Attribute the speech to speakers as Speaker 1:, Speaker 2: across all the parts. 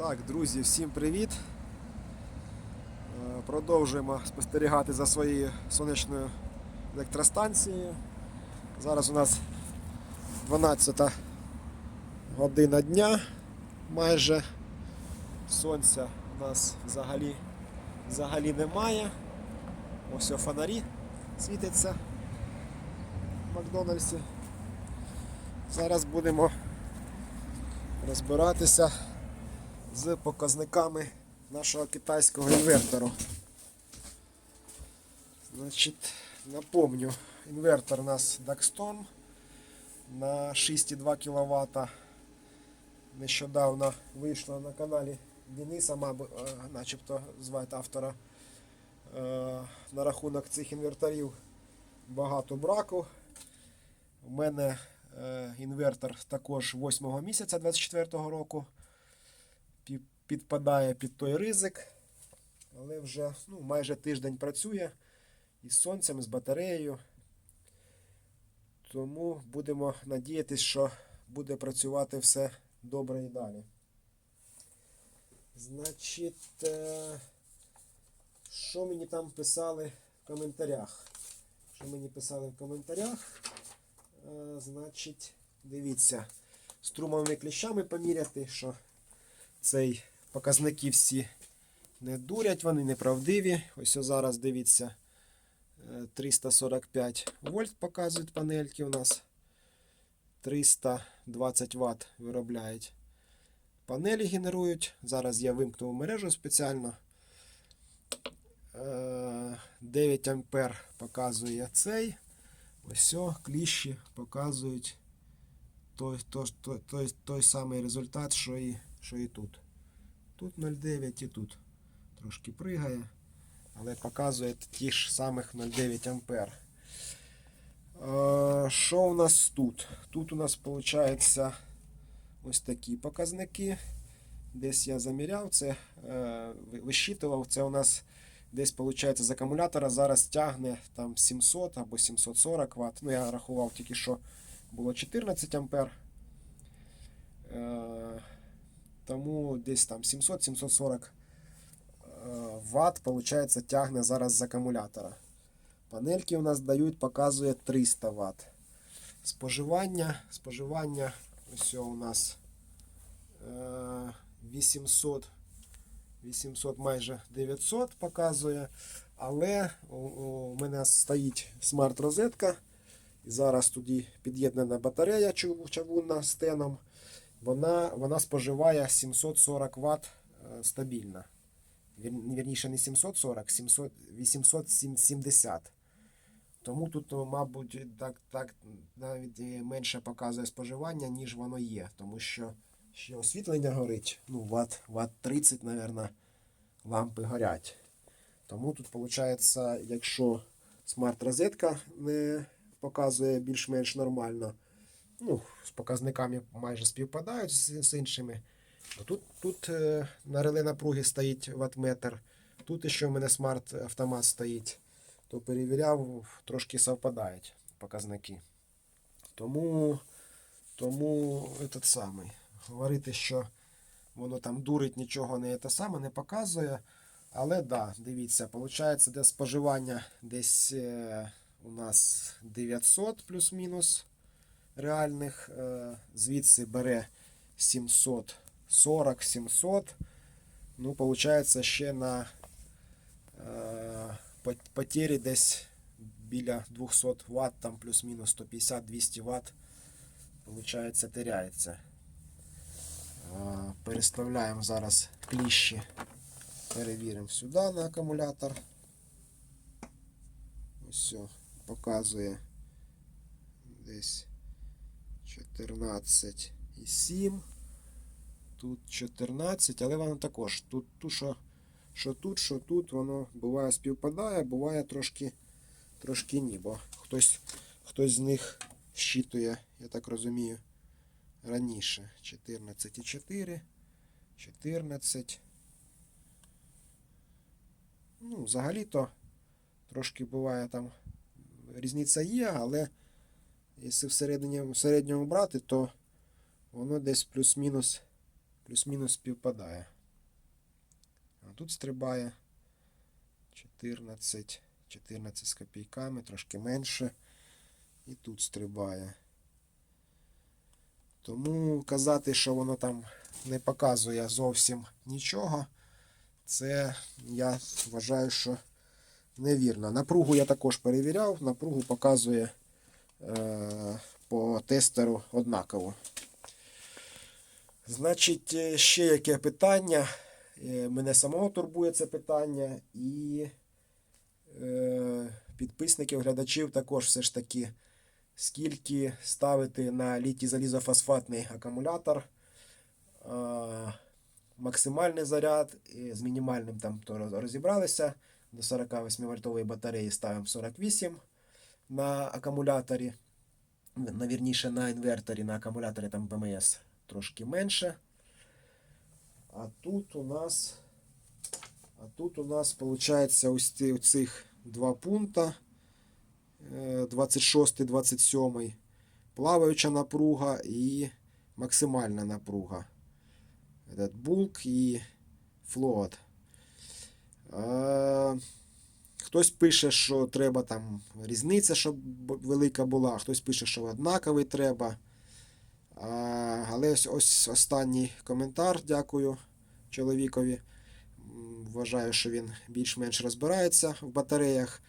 Speaker 1: Так, друзі, всім привіт. Е, Продовжуємо спостерігати за своєю сонячною електростанцією. Зараз у нас 12 година дня майже. Сонця у нас взагалі, взагалі немає. Ось о фонарі світяться в Макдональдсі. Зараз будемо розбиратися з показниками нашого китайського інвертору. Значить, напомню, інвертор у нас Daxton на 6,2 кВт. Нещодавно вийшло на каналі Дениса, мабуть, е, начебто звати автора е, на рахунок цих інверторів багато браку. У мене е, інвертор також 8 місяця 24 року підпадає під той ризик, але вже ну, майже тиждень працює із сонцем, з батареєю. Тому будемо надіятися, що буде працювати все добре і далі. Значить, е, що мені там писали в коментарях? Що мені писали в коментарях? Е, Значить, дивіться, струмовими кліщами поміряти, що цей показники всі не дурять, вони неправдиві. Ось зараз дивіться. е, 345 вольт показують панельки у нас. 320 Вт виробляють. Панелі генерують. Зараз я вимкнув мережу спеціально. Е, 9 ампер показує цей. Ось кліщі показують той, той, той, той, той самий результат, що і, що і тут. Тут 0,9 і тут трошки пригає, але показує ті ж самих 0,9 ампер. Е, Що у нас тут? Тут у нас виходить ось такі показники. Десь я заміряв це, е, ви- висчитував. Це у нас десь виходить з акумулятора зараз тягне там 700 або 740 Вт. Ну, я рахував тільки що було 14 ампер. Тому десь там 700-740 Вт, виходить, тягне зараз з акумулятора. Панельки у нас дають, показує 300 Вт. Споживання, споживання ось у нас е, 800, 800 майже 900 показує. Але у, мене стоїть смарт-розетка. І зараз туди під'єднана батарея чавунна з теном. Вона, вона споживає 740 Вт е, стабільно. Вірніше не 740, 700, 870. Тому тут, ну, мабуть, так, так навіть менше показує споживання, ніж воно є. Тому що ще освітлення горить. Ну, ват, ват 30, мабуть, лампи горять. Тому тут, виходить, якщо смарт-розетка не показує більш-менш нормально, ну, з показниками майже співпадають з, з іншими. Тут, тут е, на реле напруги стоїть ватметр. Тут ще в мене смарт-автомат стоїть. То перевіряв, трошки совпадають показники. Тому, тому этот самий. Говорити, що воно там дурить, нічого не те саме, не показує. Але да, дивіться, виходить, де споживання десь е, у нас 900 плюс-мінус реальних. Е, звідси бере 740-700. Ну, виходить, ще на е, пот- потері десь біля 200 Вт, там плюс-мінус 150-200 Вт, виходить, теряється. Е, Переставляємо зараз кліщі. Перевіримо сюди на акумулятор. Ось все, показує десь 14,7. Тут 14, але воно також. Тут, тут що, що тут, що тут, воно буває співпадає, буває трошки, трошки ні, бо хтось, хтось з них щитує, я так розумію, раніше. 14,4, 14. Ну, взагалі-то трошки буває там різниця є, але якщо в середньому, в середньому брати, то воно десь плюс-мінус плюс-мінус співпадає. А тут стрибає 14, 14 з копійками, трошки менше. І тут стрибає. Тому казати, що воно там не показує зовсім нічого, це я вважаю, що невірно. Напругу я також перевіряв, напругу показує по тестеру однаково. Значить, е, ще яке питання. Е, Мене самого турбує це питання, і е, підписників, глядачів також все ж таки, скільки ставити на літій залізофосфатний акумулятор. Максимальний заряд з мінімальним там то розібралися. До 48 вольтової батареї ставимо 48 на акумуляторі. На вірніше на інверторі, на акумуляторі там БМС трошки менше. А тут у нас, а тут у нас виходить ось цих два пункта. 26, 27. Плаваюча напруга і максимальна напруга. Этот булк і флот. Хтось пише, що треба там різниця, щоб велика була, хтось пише, що однаковий треба. А, але ось, ось останній коментар, дякую чоловікові. Вважаю, що він більш-менш розбирається в батареях,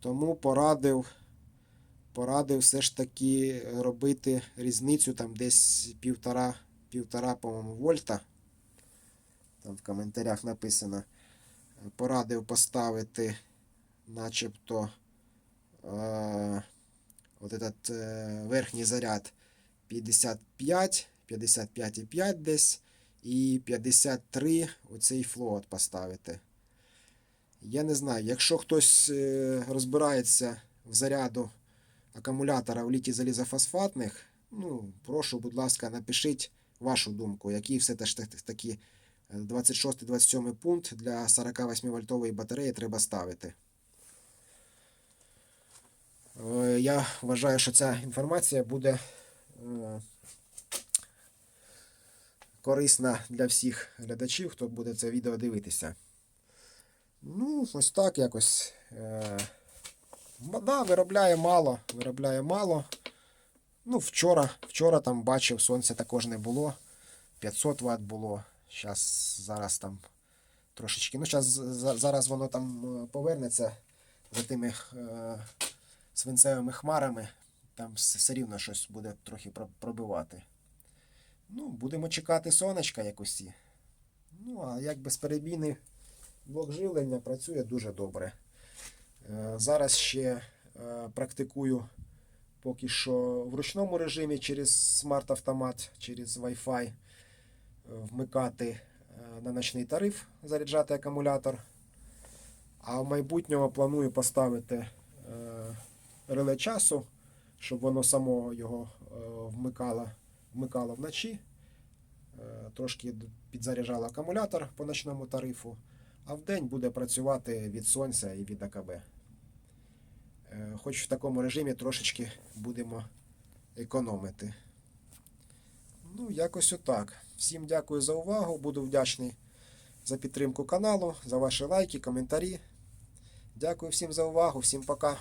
Speaker 1: тому порадив, порадив все ж таки робити різницю там десь півтора, півтора по-моєму, вольта. Там в коментарях написано. Порадив поставити начебто е, от этот е, верхній заряд 55, 55,5 десь і 53 оцей флот поставити. Я не знаю, якщо хтось е, розбирається в заряду акумулятора в літій залізофосфатних, ну, прошу, будь ласка, напишіть вашу думку, які все ж таки- такі 26-27 пункт для 48 вольтової батареї треба ставити. Е, Я вважаю, що ця інформація буде е, корисна для всіх глядачів, хто буде це відео дивитися. Ну, ось так якось. Е, Да, виробляє мало. Виробляє мало. Ну, вчора, вчора там бачив, сонця також не було. 500 Вт було. Щас, зараз там трошечки. Ну, щас, за- зараз воно там е, повернеться за тими е, свинцевими хмарами. Там все рівно щось буде трохи пробивати. Ну, будемо чекати сонечка якось. і. Ну, а як безперебійний блок живлення працює дуже добре. Е, Зараз ще е, практикую поки що в ручному режимі через смарт-автомат, через Wi-Fi е, вмикати на ночний тариф, заряджати акумулятор. А в майбутньому планую поставити реле часу, щоб воно само його е, вмикало, вмикало вночі. Е, Трошки підзаряджало акумулятор по ночному тарифу, а вдень буде працювати від сонця і від АКБ. Е, Хоч в такому режимі трошечки будемо економити. Ну, якось отак. Всім дякую за увагу. Буду вдячний за підтримку каналу, за ваші лайки, коментарі. Дякую всім за увагу, всім пока.